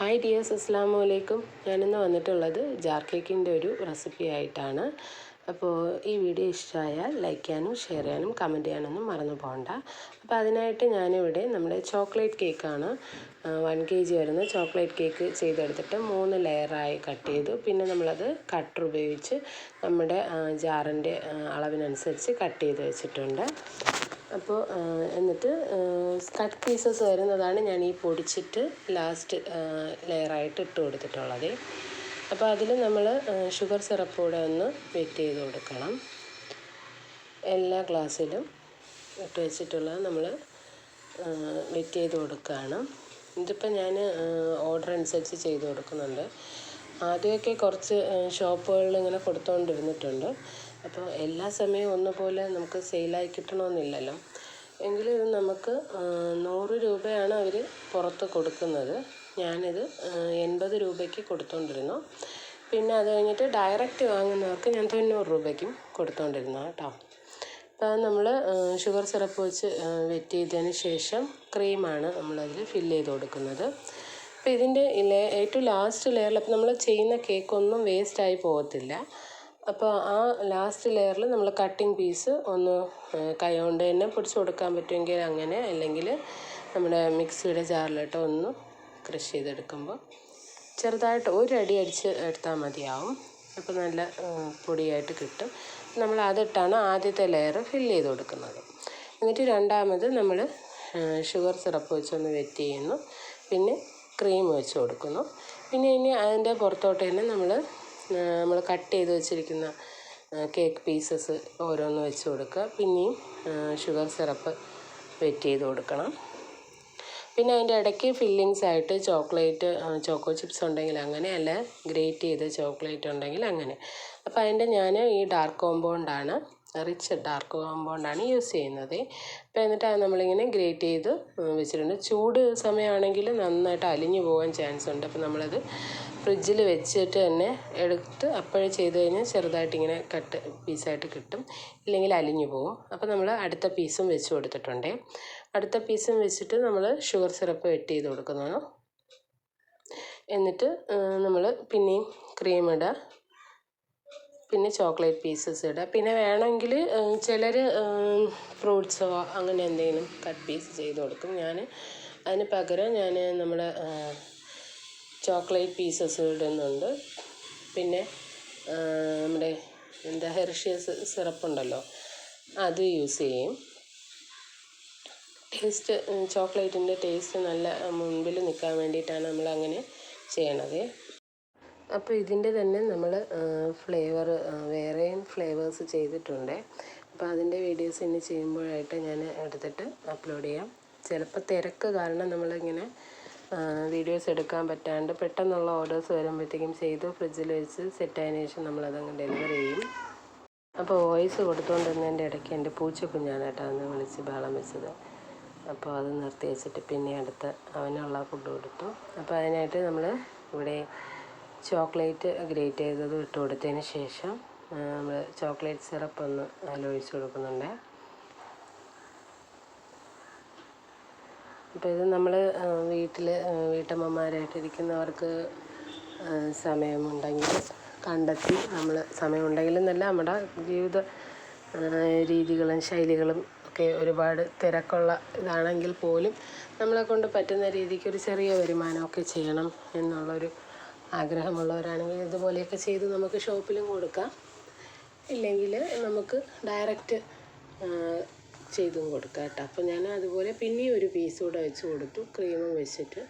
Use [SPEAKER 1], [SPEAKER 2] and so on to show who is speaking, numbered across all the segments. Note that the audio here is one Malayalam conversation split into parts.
[SPEAKER 1] ഹായ് ഡിയേഴ്സ് അസ്സാം വലൈക്കും ഞാനിന്ന് വന്നിട്ടുള്ളത് ജാർ കേക്കിന്റെ ഒരു റെസിപ്പി ആയിട്ടാണ്. അപ്പോൾ ഈ വീഡിയോ ഇഷ്ടമായാൽ ലൈക്ക് ചെയ്യാനും ഷെയർ ചെയ്യാനും കമന്റ് ചെയ്യാനൊന്നും മറന്നു പോകണ്ട. അപ്പോൾ അതിനായിട്ട് ഞാനിവിടെ നമ്മുടെ ചോക്ലേറ്റ് കേക്കാണ് വൺ കെ ജി വരുന്ന ചോക്ലേറ്റ് കേക്ക് ചെയ്തെടുത്തിട്ട് മൂന്ന് ലെയറായി കട്ട് ചെയ്തു. പിന്നെ നമ്മളത് കട്ടർ ഉപയോഗിച്ച് നമ്മുടെ ജാറിന്റെ അളവിനനുസരിച്ച് കട്ട് ചെയ്ത് വെച്ചിട്ടുണ്ട്. അപ്പോൾ എന്നിട്ട് കട്ട് പീസസ് വരുന്നതാണ് ഞാൻ ഈ പൊടിച്ചിട്ട് ലാസ്റ്റ് ലെയറായിട്ട് ഇട്ട് കൊടുത്തിട്ടുള്ളത്. അപ്പോൾ അതിൽ നമ്മൾ ഷുഗർ സിറപ്പ് കൂടെ ഒന്ന് വെറ്റ് ചെയ്ത് കൊടുക്കണം. എല്ലാ ഗ്ലാസ്സിലും ഇട്ട് വെച്ചിട്ടുള്ളത് നമ്മൾ വെറ്റ് ചെയ്ത് കൊടുക്കുകയാണ്. ഇതിപ്പോൾ ഞാൻ ഓർഡർ അനുസരിച്ച് ചെയ്ത് കൊടുക്കുന്നുണ്ട്. ആദ്യമൊക്കെ കുറച്ച് ഷോപ്പുകളിൽ ഇങ്ങനെ കൊടുത്തുകൊണ്ടിരുന്നിട്ടുണ്ട് അപ്പോൾ എല്ലാ സമയവും ഒന്നുപോലെ നമുക്ക് സെയിലായി കിട്ടണമെന്നില്ലല്ലോ. എങ്കിലും ഇത് നമുക്ക് നൂറ് രൂപയാണ് അവർ പുറത്ത് കൊടുക്കുന്നത്. ഞാനിത് എൺപത് രൂപയ്ക്ക് കൊടുത്തുകൊണ്ടിരുന്നു പിന്നെ അത് കഴിഞ്ഞിട്ട് ഡയറക്റ്റ് വാങ്ങുന്നവർക്ക് ഞാൻ തൊണ്ണൂറ് രൂപയ്ക്കും കൊടുത്തുകൊണ്ടിരുന്നു കേട്ടോ. അപ്പോൾ നമ്മൾ ഷുഗർ സിറപ്പ് വെച്ച് വെറ്റ് ചെയ്തതിന് ശേഷം ക്രീമാണ് നമ്മളതിൽ ഫില്ല് ചെയ്ത് കൊടുക്കുന്നത്. അപ്പോൾ ഇതിന്റെ ലേ ഏറ്റവും ലാസ്റ്റ് ലെയറിൽ അപ്പോൾ നമ്മൾ ചെയ്യുന്ന കേക്കൊന്നും വേസ്റ്റായി പോകത്തില്ല. അപ്പോൾ ആ ലാസ്റ്റ് ലെയറിൽ നമ്മൾ കട്ടിങ് പീസ് ഒന്ന് കൈ കൊണ്ട് തന്നെ പൊടിച്ച് കൊടുക്കാൻ പറ്റുമെങ്കിൽ അങ്ങനെ അല്ലെങ്കിൽ നമ്മുടെ മിക്സിയുടെ ജാറിലിട്ട് ഒന്ന് ക്രഷ് ചെയ്തെടുക്കുമ്പോൾ ചെറുതായിട്ട് ഒരു അടി അടിച്ച് എടുത്താൽ മതിയാവും. അപ്പോൾ നല്ല പൊടിയായിട്ട് കിട്ടും. നമ്മൾ അതിട്ടാണ് ആദ്യത്തെ ലെയർ ഫില്ല് ചെയ്ത് കൊടുക്കുന്നത്. എന്നിട്ട് രണ്ടാമത് നമ്മൾ ഷുഗർ സിറപ്പ് വെച്ചൊന്ന് വെറ്റ് ചെയ്യുന്നു പിന്നെ ക്രീം വെച്ച് കൊടുക്കുന്നു. പിന്നെ ഇനി അതിന്റെ പുറത്തോട്ട് തന്നെ നമ്മൾ നമ്മൾ കട്ട് ചെയ്ത് വെച്ചിരിക്കുന്ന കേക്ക് പീസസ് ഓരോന്ന് വെച്ച് കൊടുക്കുക. പിന്നെയും ഷുഗർ സിറപ്പ് വെറ്റ് ചെയ്ത് കൊടുക്കണം. പിന്നെ അതിന്റെ ഇടയ്ക്ക് ഫില്ലിങ്സ് ആയിട്ട് ചോക്ലേറ്റ് ചോക്കോ ചിപ്സ് ഉണ്ടെങ്കിൽ അങ്ങനെ അല്ല ഗ്രേറ്റ് ചെയ്ത ചോക്ലേറ്റ് ഉണ്ടെങ്കിൽ അങ്ങനെ. അപ്പോൾ അതിന്റെ ഞാൻ ഈ ഡാർക്ക് കോമ്പൗണ്ടാണ് റിച്ച് ഡാർക്ക് കോമ്പൗണ്ടാണ് യൂസ് ചെയ്യുന്നത്. അപ്പോൾ എന്നിട്ട് അത് നമ്മളിങ്ങനെ ഗ്രേറ്റ് ചെയ്ത് വെച്ചിട്ടുണ്ട്. ചൂട് സമയമാണെങ്കിൽ നന്നായിട്ട് അലിഞ്ഞു പോകാൻ ചാൻസ് ഉണ്ട്. അപ്പോൾ നമ്മളത് ഫ്രിഡ്ജിൽ വെച്ചിട്ട് തന്നെ എടുത്ത് അപ്പോഴേ ചെയ്ത് കഴിഞ്ഞാൽ ചെറുതായിട്ട് ഇങ്ങനെ കട്ട് പീസായിട്ട് കിട്ടും. ഇല്ലെങ്കിൽ അലിഞ്ഞു പോകും. അപ്പോൾ നമ്മൾ അടുത്ത പീസും വെച്ച് കൊടുത്തിട്ടുണ്ട്. അടുത്ത പീസും വെച്ചിട്ട് നമ്മൾ ഷുഗർ സിറപ്പ് വെറ്റ് ചെയ്ത് കൊടുക്കുന്നതാണ്. എന്നിട്ട് നമ്മൾ പിന്നെയും ക്രീം ഇടുക പിന്നെ ചോക്ലേറ്റ് പീസസ് ഇടുക പിന്നെ വേണമെങ്കിൽ ചിലർ ഫ്രൂട്ട്സോ അങ്ങനെ എന്തെങ്കിലും കട്ട് പീസ് ചെയ്ത് കൊടുക്കും. ഞാൻ അതിന് പകരം ഞാൻ നമ്മുടെ ചോക്ലേറ്റ് പീസസ് ഇടുന്നുണ്ട്. പിന്നെ നമ്മുടെ എന്താ ഹെർഷ്യസ് സിറപ്പുണ്ടല്ലോ അത് യൂസ് ചെയ്യും. ടേസ്റ്റ് ചോക്ലേറ്റിന്റെ ടേസ്റ്റ് നല്ല മുൻപിൽ നിൽക്കാൻ വേണ്ടിയിട്ടാണ് നമ്മൾ അങ്ങനെ ചെയ്യണത്. അപ്പോൾ ഇതിന്റെ തന്നെ നമ്മൾ ഫ്ലേവർ വേറെയും ഫ്ലേവേഴ്സ് ചെയ്തിട്ടുണ്ട്. അപ്പോൾ അതിന്റെ വീഡിയോസ് ഇനി ചെയ്യുമ്പോഴായിട്ട് ഞാൻ എടുത്തിട്ട് അപ്ലോഡ് ചെയ്യാം. ചിലപ്പോൾ തിരക്ക് കാരണം നമ്മളിങ്ങനെ വീഡിയോസ് എടുക്കാൻ പറ്റാണ്ട് പെട്ടെന്നുള്ള ഓർഡേഴ്സ് വരുമ്പോഴത്തേക്കും ചെയ്ത് ഫ്രിഡ്ജിൽ വെച്ച് സെറ്റായതിനു ശേഷം നമ്മളതങ്ങ് ഡെലിവർ ചെയ്യും. അപ്പോൾ വോയിസ് കൊടുത്തുകൊണ്ടിരുന്നതിന്റെ ഇടയ്ക്ക് എന്റെ പൂച്ചക്കുഞ്ഞാണ് കേട്ടോ അന്ന് വിളിച്ച് ബഹളം വെച്ചത്. അപ്പോൾ അത് നിർത്തി വെച്ചിട്ട് പിന്നെ അടുത്ത് അവനുള്ള ഫുഡ് കൊടുത്തു. അപ്പോൾ അതിനായിട്ട് നമ്മൾ ഇവിടെ ചോക്ലേറ്റ് ഗ്രേറ്റ് ചെയ്തത് ഇട്ട് കൊടുത്തതിന് ശേഷം നമ്മൾ ചോക്ലേറ്റ് സിറപ്പ് ഒന്ന് അതിലൊഴിച്ച് കൊടുക്കുന്നുണ്ട്. അപ്പോൾ ഇത് നമ്മൾ വീട്ടിൽ വീട്ടമ്മമാരായിട്ടിരിക്കുന്നവർക്ക് സമയമുണ്ടെങ്കിൽ കണ്ടെത്തി നമ്മൾ സമയമുണ്ടെങ്കിൽ എന്നല്ല നമ്മുടെ ജീവിത രീതികളും ശൈലികളും ഒക്കെ ഒരുപാട് തിരക്കുള്ള ഇതാണെങ്കിൽ പോലും നമ്മളെ കൊണ്ട് പറ്റുന്ന രീതിക്ക് ഒരു ചെറിയ വരുമാനമൊക്കെ ചെയ്യണം എന്നുള്ളൊരു ആഗ്രഹമുള്ളവരാണെങ്കിൽ ഇതുപോലെയൊക്കെ ചെയ്ത് നമുക്ക് ഷോപ്പിലും കൊടുക്കാം. ഇല്ലെങ്കിൽ നമുക്ക് ഡയറക്റ്റ് ചെയ്തും കൊടുക്കാം കേട്ടോ. അപ്പോൾ ഞാൻ അതുപോലെ പിന്നെയും ഒരു പീസ് കൂടെ വെച്ച് കൊടുത്തു. ക്രീമും വെച്ചിട്ട്.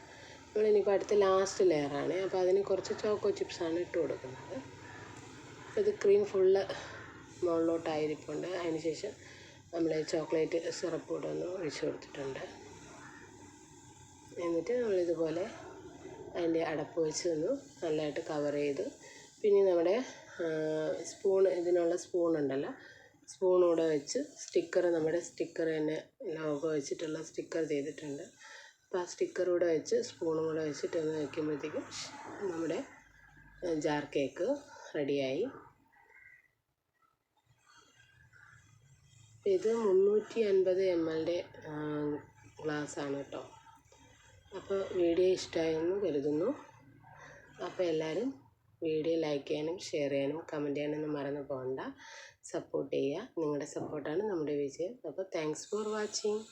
[SPEAKER 1] നമ്മളിനിയിപ്പോൾ അടുത്ത ലാസ്റ്റ് ലെയറാണ് അപ്പോൾ അതിന് കുറച്ച് ചോക്കോ ചിപ്സാണ് ഇട്ട് കൊടുക്കുന്നത്. അപ്പോൾ ഇത് ക്രീം ഫുള്ള് മുകളിലോട്ടായിരിപ്പുണ്ട് അതിന് ശേഷം നമ്മൾ ചോക്ലേറ്റ് സിറപ്പ് കൂടെ ഒന്ന് ഒഴിച്ച് കൊടുത്തിട്ടുണ്ട്. എന്നിട്ട് നമ്മളിതുപോലെ അതിന്റെ അടപ്പ് വെച്ച് ഒന്ന് നല്ലതായിട്ട് കവർ ചെയ്ത് പിന്നെ നമ്മുടെ സ്പൂൺ ഇതിനുള്ള സ്പൂൺ ഉണ്ടല്ലോ സ്പൂൺ കൂടെ വെച്ച് സ്റ്റിക്കർ നമ്മുടെ സ്റ്റിക്കർ തന്നെ ലോഗോ വെച്ചിട്ടുള്ള സ്റ്റിക്കർ ചെയ്തിട്ടുണ്ട്. അപ്പോൾ ആ സ്റ്റിക്കർ കൂടെ വെച്ച് സ്പൂണും കൂടെ വെച്ചിട്ട് ഒന്ന് വയ്ക്കുമ്പോഴത്തേക്കും നമ്മുടെ ജാർ കേക്ക് റെഡിയായി ഇത് മുന്നൂറ്റി അൻപത് എം ഗ്ലാസ് ഗ്ലാസ്സാണ് കേട്ടോ. അപ്പോൾ വീഡിയോ ഇഷ്ടമായെന്ന് കരുതുന്നു. അപ്പോൾ എല്ലാവരും വീഡിയോ ലൈക്ക് ചെയ്യാനും ഷെയർ ചെയ്യാനും കമന്റ് ചെയ്യാനൊന്നും മറന്നു പോകണ്ട. സപ്പോർട്ട് ചെയ്യുക. നിങ്ങളുടെ സപ്പോർട്ടാണ് നമ്മുടെ വിജയം. അപ്പോൾ താങ്ക്സ് ഫോർ വാച്ചിങ്